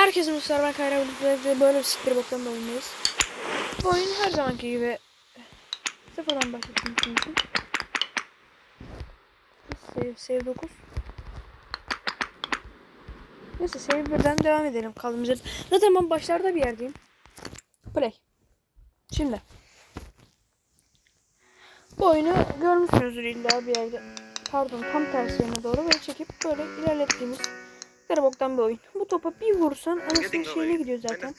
Herkese Mustafa ben Kayra Bulut'la böyle bir siktir bir oyundayız. Bu oyun her zamanki gibi sıfırdan başlatmak için. Save, save 9. Neyse save birden devam edelim kaldığımız yerden. Zaten başlarda bir yerdeyim. Play. Şimdi. Bu oyunu görmüşsünüzdür illa bir yerde. Pardon tam tersi yöne doğru böyle çekip böyle ilerlettiğimiz Karabok'tan bir oyun. Bu topa bir vursan anasının şeyine gidiyor zaten.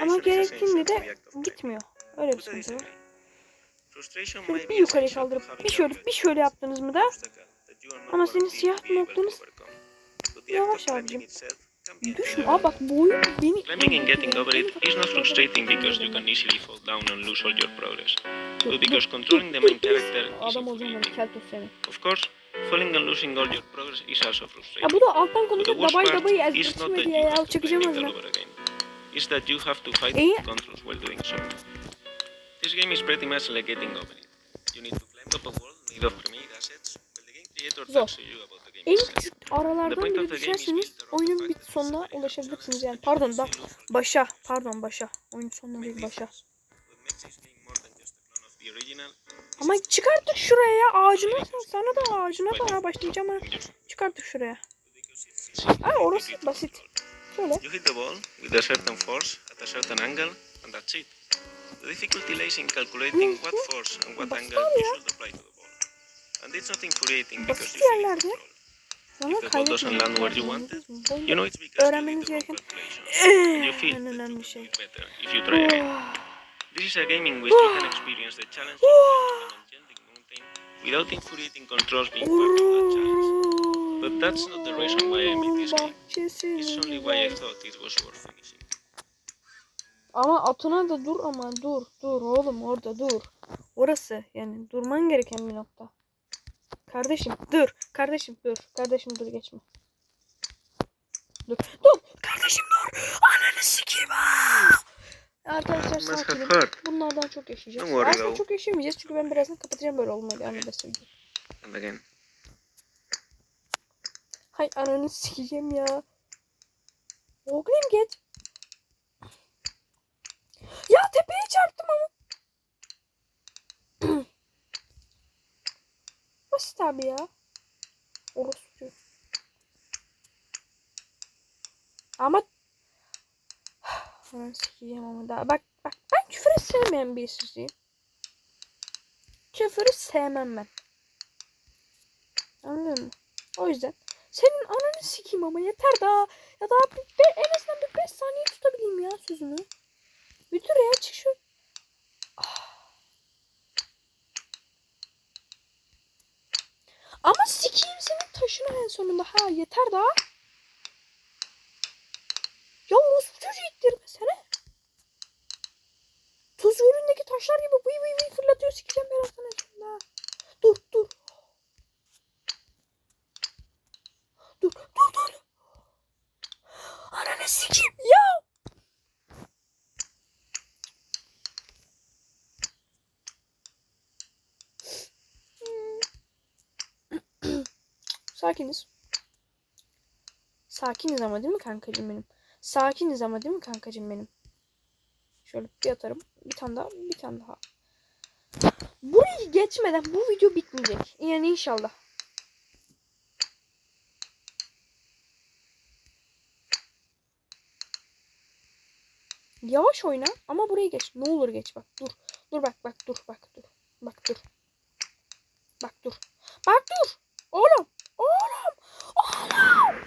Ama gerektiğinde de gitmiyor. Öyle bir sıkıntı var. Şöyle bir to kaldırıp bir şöyle a bir şöyle yaptınız mı da ama senin siyah noktanız yavaş abicim. düşme. Aa bak bu oyun beni... Climbing and getting over it is not frustrating because you can easily fall down and lose all your progress, but because controlling the main character is seni. Of course, falling and losing all your progress is also Ya frustrating. bu da alttan But the konuşup worst dabay dabayı is that diye ya over again. It's that you have to fight the controls while doing so. This game is pretty much like getting over it. You need to climb up a wall made of pre-made assets, while the game creator talks to you about the game En küçük aralardan biri düşerseniz oyunun bit sonuna ulaşabilirsiniz yani. Pardon da başa. Pardon başa. Oyun sonuna değil başa. What makes this game more than just a clone of the original Ama çıkarttık şuraya ya ağacına. Sana da ağacına da başlayacağım ha. Çıkarttık şuraya. Ha orası basit. Şöyle. You hit the ball with a certain force at a certain angle, and that's it. The difficulty lies in calculating what force and what angle you should apply to the ball. And it's not infuriating because you feel control. If the ball doesn't land where you wanted, Oyunda You know it's because you did the wrong calculation. And you feel you şey. it better if you try again. This is a game in which you experience the challenge of an enchanting mountain without infuriating controls being part of that challenge. But that's not the reason why I made this game. It's only why I thought it was worth finishing. Ama atına da dur ama dur dur oğlum orada dur. Orası yani durman gereken bir nokta. Kardeşim dur. Kardeşim dur. Kardeşim dur geçme. Dur. Dur. Kardeşim dur. Ananı sikeyim. Arkadaşlar hurt. Bunlardan çok yaşayacağız. Aslında çok yaşamayacağız çünkü ben birazdan kapatacağım böyle olmaya devam ederse video. And again. Hay ananı sikeceğim ya. Oğlum geç. Ya tepeye çarptım ama. Basit abi ya. Orospu. Ama Ananı sikeceğim ama daha. Bak bak ben küfürü sevmeyen birisiyim. Küfürü sevmem ben. Anladın mı? O yüzden senin ananı sikeyim ama yeter daha. Ya daha bir, be- en azından bir 5 saniye tutabileyim ya sözünü. Bir dur ya çık şu. Ah. Ama sikeyim senin taşını en sonunda. Ha yeter daha. Ya orospu çocuğu ittirmesene. Tuz taşlar gibi vıy vıy vıy fırlatıyor sikeceğim ben sana ha. Dur dur. Dur dur dur. Ananı sikeyim ya. Sakiniz. Sakiniz ama değil mi kankacım benim? Sakiniz ama değil mi kankacım benim? Şöyle bir atarım. Bir tane daha, bir tane daha. Burayı geçmeden bu video bitmeyecek. Yani inşallah. Yavaş oyna ama burayı geç. Ne olur geç bak. Dur. Dur bak bak dur bak dur. Bak dur. Bak dur. Bak dur. Oğlum. Oğlum. Oğlum.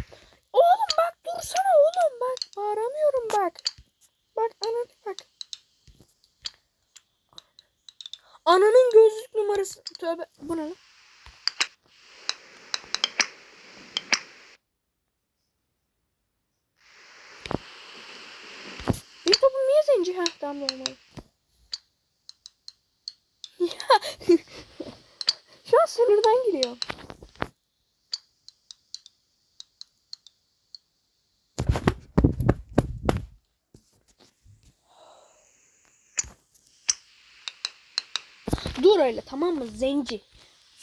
Oğlum bak dursana oğlum bak. Bağıramıyorum bak. Bak ananı bak. Ananın gözlük numarası. Tövbe. Bu ne lan? Bir topum niye zenci? Heh tamam normal. Şu an sınırdan giriyor. öyle tamam mı? Zenci.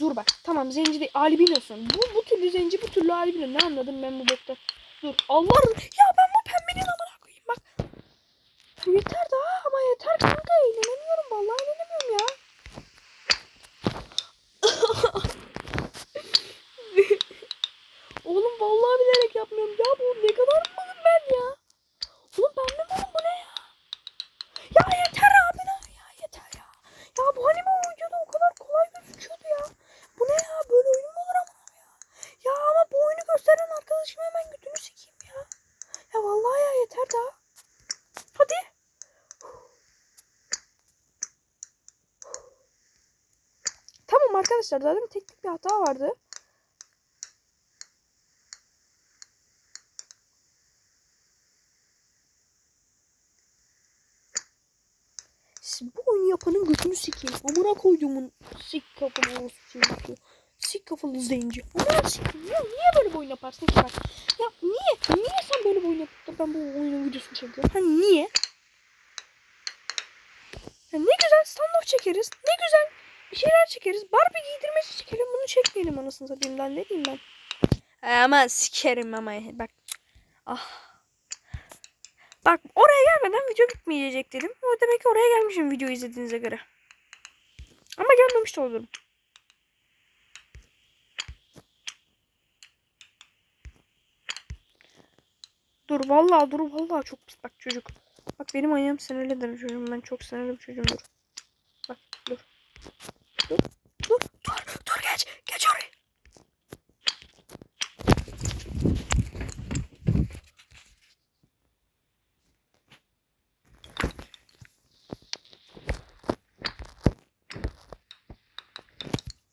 Dur bak. Tamam zenci değil. Ali biliyorsun. Bu, bu türlü zenci bu türlü Ali biliyor. Ne anladım ben bu boktan? Dur. Allah'ım. Ya ben bu pembenin amına koyayım bak. Yeter daha ama yeter kanka. Eğlenemiyorum vallahi. Arkadaşlar. Zaten teknik bir hata vardı. Siz bu oyunu yapanın götünü sikeyim. Amına koyduğumun sik kafalı olsun çocuğu. Sik kafalı zenci. Amına sikeyim. Ya niye böyle bir oyun yaparsın ki bak? Ya niye? Niye sen böyle bir oyun yapıp da ben bu oyunun videosunu çekiyorum? Hani niye? Ya ne güzel standoff çekeriz. Ne güzel bir şeyler çekeriz. Barbie giydirmesi çekelim. Bunu çekmeyelim anasını satayım lan. Ne diyeyim ben? Aman sikerim ama. Bak. Ah. Bak oraya gelmeden video bitmeyecek dedim. O demek ki oraya gelmişim video izlediğinize göre. Ama gelmemiş de olurum. Dur vallahi dur vallahi çok pis bak çocuk. Bak benim ayağım sinirlidir çocuğum ben çok sinirli bir çocuğumdur. Bak dur. Dur dur dur geç geç oraya.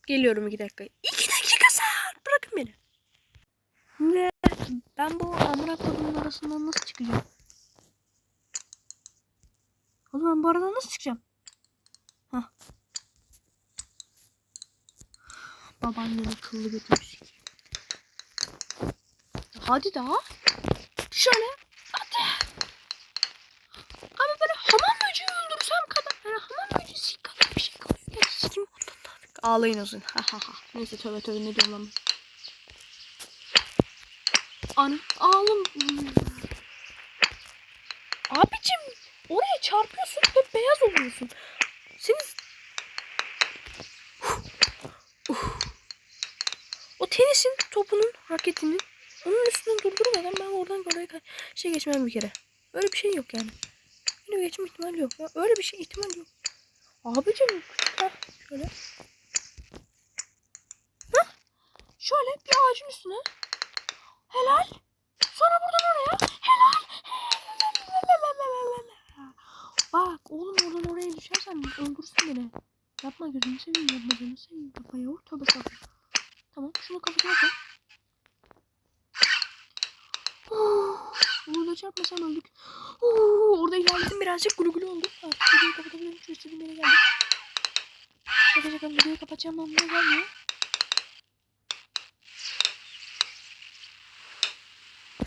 Geliyorum iki dakika. İki dakika sen bırakın beni. Ne? Ben bu amına kodumun arasından nasıl çıkacağım? Oğlum ben bu aradan nasıl çıkacağım? Hah. Babaannenin kıllı götünü. Hadi daha. Şöyle. Hadi. Abi böyle hamam böceği öldürsem kadar. Yani hamam böceği sik kadar bir şey kalıyor. Ondan da artık. Ağlayın olsun. Ha ha ha. Neyse tövbe tövbe ne diyorum lan. Ana ağlam. Abicim oraya çarpıyorsun ve beyaz oluyorsun. Senin o tenisin topunun raketinin onun üstüne durdurmadan ben oradan oraya şey geçmem bir kere. Öyle bir şey yok yani. Öyle bir geçme ihtimali yok. Ya öyle bir şey ihtimal yok. Abicim küçükler şöyle. Hah. Şöyle bir ağacın üstüne. Helal. Sonra buradan oraya. Helal. Bak oğlum oradan oraya düşersen öldürsün beni. Yapma gözünü seveyim yapma gözünü seveyim. Kafaya vur tövbe sabır. Şunu koy. Oh, Burada çarpmasam öldük. Oh, orada ilerledim birazcık gulu gulu oldu. Artık videoyu kapatabilirim. Şu istediğim yere geldim. Şaka şaka videoyu kapatacağım ama gelmiyor.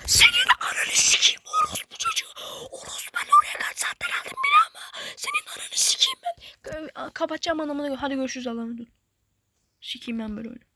Senin ananı sikeyim orospu çocuğu. Orospu ben oraya kaç saatler aldım bile ama. Senin ananı sikeyim ben. Kapatacağım anlamına göre. Hadi görüşürüz Allah'ım dur. Sikeyim ben böyle oyunu.